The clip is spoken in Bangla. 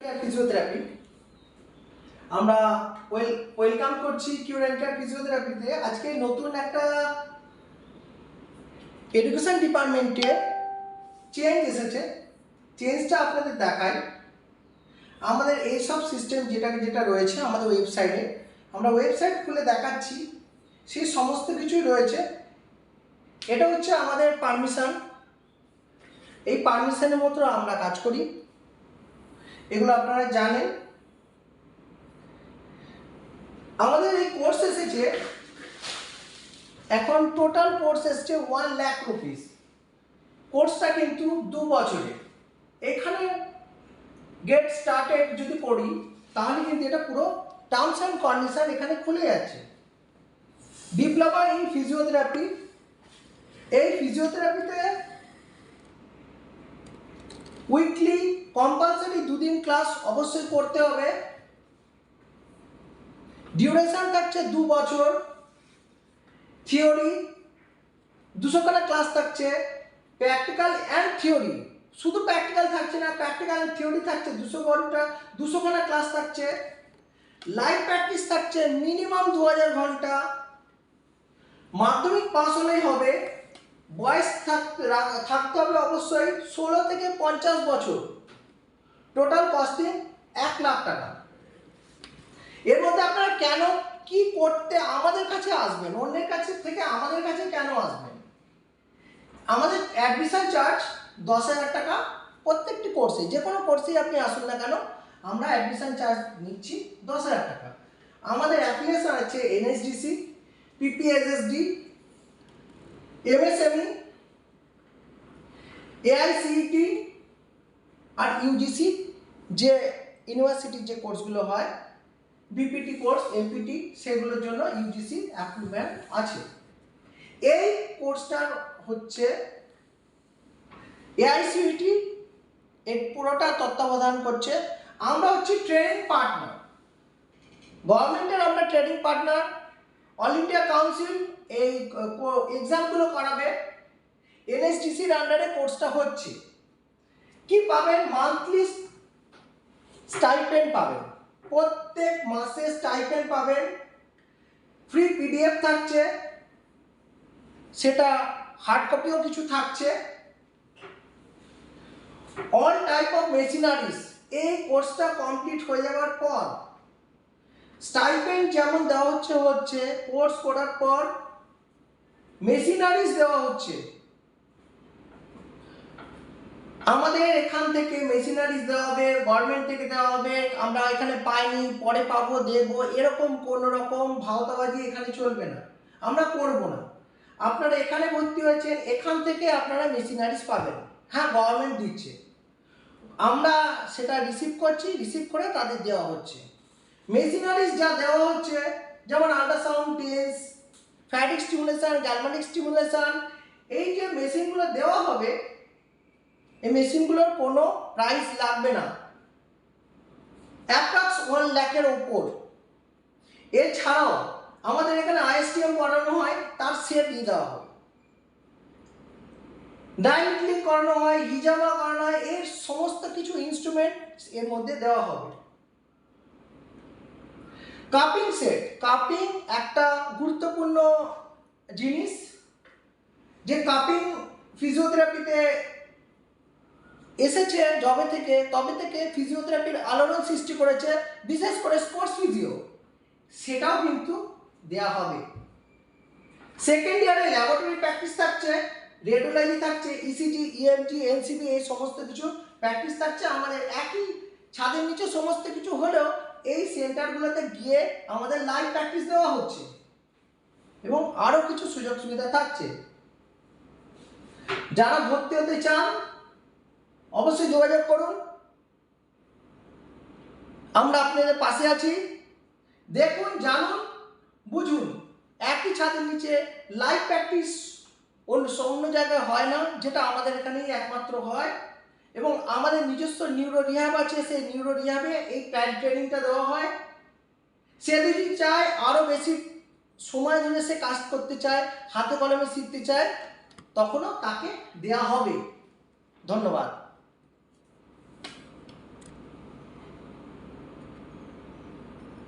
ফিজিওথেরাপি আমরা ওয়েল ওয়েলকাম করছি কিউর অ্যান্ড কেয়ার ফিজিওথেরাপিতে আজকে নতুন একটা এডুকেশন ডিপার্টমেন্টে চেঞ্জ এসেছে। চেঞ্জটা আপনাদের দেখায় আমাদের এইসব সিস্টেম যেটা যেটা রয়েছে আমাদের ওয়েবসাইটে আমরা ওয়েবসাইট খুলে দেখাচ্ছি। সেই সমস্ত কিছুই রয়েছে। এটা হচ্ছে আমাদের পারমিশন এই পারমিশনের মতো আমরা কাজ করি। এগুলো আপনারা জানেন। আমাদের এই কোর্স এসেছে, এখন টোটাল কোর্স এসেছে ওয়ান ল্যাক রুপিস কোর্সটা কিন্তু দু বছরে এখানে গেট স্টার্টেড যদি করি, তাহলে কিন্তু এটা পুরো টার্মস অ্যান্ড কন্ডিশন এখানে খুলে যাচ্ছে। ডিপ্লোমা ইন ফিজিওথেরাপি এই ফিজিওথেরাপিতে উইকলি কম্পালসারি দুদিন ক্লাস অবশ্যই করতে হবে। ডিউরেশন থাকছে দু বছর। থিওরি দুশো খানা ক্লাস থাকছে। প্র্যাকটিক্যাল অ্যান্ড থিওরি শুধু প্র্যাকটিক্যাল থাকছে না প্র্যাকটিক্যাল থিওরি থাকছে দুশো ঘণ্টা, দুশো খানা ক্লাস থাকছে। লাইভ প্র্যাকটিস থাকছে মিনিমাম দু হাজার ঘণ্টা। মাধ্যমিক পাস হলেই হবে। বয়স থাকতে থাকতে হবে অবশ্যই ষোলো থেকে পঞ্চাশ বছর। টোটাল কস্টিং এক লাখ টাকা। এর মধ্যে আপনারা কেন কি করতে আমাদের কাছে আসবেন? অন্যের কাছে থেকে আমাদের কাছে কেন আসবেন? আমাদের অ্যাডমিশন চার্জ দশ হাজার টাকা প্রত্যেকটি কোর্সে যে কোনো কোর্সেই আপনি আসুন না কেন, আমরা অ্যাডমিশন চার্জ নিচ্ছি দশ হাজার টাকা। আমাদের অ্যাপ্লিকেশন আছে এনএসডিসি পিপিএসএসডি এমএসএমই এআইসিইটি আর ইউজিসি যে ইউনিভার্সিটির যে কোর্সগুলো হয় বিপিটি কোর্স এমপিটি সেগুলোর জন্য ইউজিসি অ্যাপ্রুভমেন্ট আছে। এই কোর্সটার হচ্ছে এআইসিইটি এর পুরোটা তত্ত্বাবধান করছে। আমরা হচ্ছে ট্রেনিং পার্টনার গভর্নমেন্টের আমরা training partner all India council এই এক্সামগুলো করাবে এনএসটিসির আন্ডারে কোর্সটা হচ্ছে। কি পাবেন মান্থলি স্টাইপেন্ড পাবেন প্রত্যেক মাসে স্টাইপেন্ড পাবেন ফ্রি পিডিএফ থাকছে। সেটা হার্ড কপিও কিছু থাকছে। অল টাইপ অফ মেশিনারিজ এই কোর্সটা কমপ্লিট হয়ে যাওয়ার পর স্টাইপেন্ড যেমন দেওয়া হচ্ছে হচ্ছে কোর্স করার পর মেশিনারিজ দেওয়া হচ্ছে। আমাদের এখান থেকে মেশিনারিজ দেওয়া হবে গভর্নমেন্ট থেকে দেওয়া হবে, আমরা এখানে পাইনি, পরে পাবো, দেবো, এরকম কোনো রকম ভাওতাবাজি এখানে চলবে না। আমরা করব না। আপনারা এখানে ভর্তি হয়েছেন, এখান থেকে আপনারা মেশিনারিজ পাবেন। হ্যাঁ গভর্নমেন্ট দিচ্ছে। আমরা সেটা রিসিভ করছি রিসিভ করে তাদের দেওয়া হচ্ছে। মেশিনারিজ যা দেওয়া হচ্ছে, যেমন ultrasound test faradic stimulation galvanic stimulation এই যে মেশিনগুলো দেওয়া হবে, এই মেশিনগুলোর কোনো প্রাইস লাগবে না। অ্যাপ্রক্স ওয়ান ল্যাখের ওপর এছাড়াও আমাদের এখানে আইএসটিএম করানো হয়, তার সেট দিয়ে দেওয়া হবে। ডাইন ক্লিক করানো হয় হিজামা করানো হয় এর সমস্ত কিছু ইনস্ট্রুমেন্ট এর মধ্যে দেওয়া হবে। কাপিং সেট কাপিং একটা গুরুত্বপূর্ণ জিনিস যে কাপিং ফিজিওথেরাপিতে এসেছে যবে থেকে, তবে থেকে ফিজিওথেরাপির আলোড়ন সৃষ্টি করেছে, বিশেষ করে স্পোর্টস ফিজিও সেটাও কিন্তু দেয়া হবে। সেকেন্ড ইয়ারে ল্যাবরেটরি প্র্যাকটিস থাকছে রেডিওলজি থাকছে ইসিজি ইএমটি এনসিবি এই সমস্ত কিছু প্র্যাকটিস থাকছে। আমাদের একই ছাদের নিচে সমস্ত কিছু হলেও এই সেন্টারগুলোতে গিয়ে আমাদের লাইভ প্র্যাকটিস দেওয়া হচ্ছে। এবং আরও কিছু সুযোগ সুবিধা থাকছে। যারা ভর্তি হতে চান, অবশ্যই যোগাযোগ করুন। আমরা আপনাদের পাশে আছি। দেখুন, জানুন, বুঝুন। একই ছাদের নিচে লাইভ প্র্যাকটিস অন্য অন্য জায়গায় হয় না, যেটা আমাদের এখানেই একমাত্র হয়। এবং আমাদের নিজস্ব নিউরো রিহাব আছে, সেই নিউরো রিহাবে এই ট্রেনিংটা দেওয়া হয়। সে যদি চায় আরও বেশি সময় ধরে সে কাজ করতে চায়, হাতে কলমে শিখতে চায়, তখনও তাকে দেয়া হবে। ধন্যবাদ।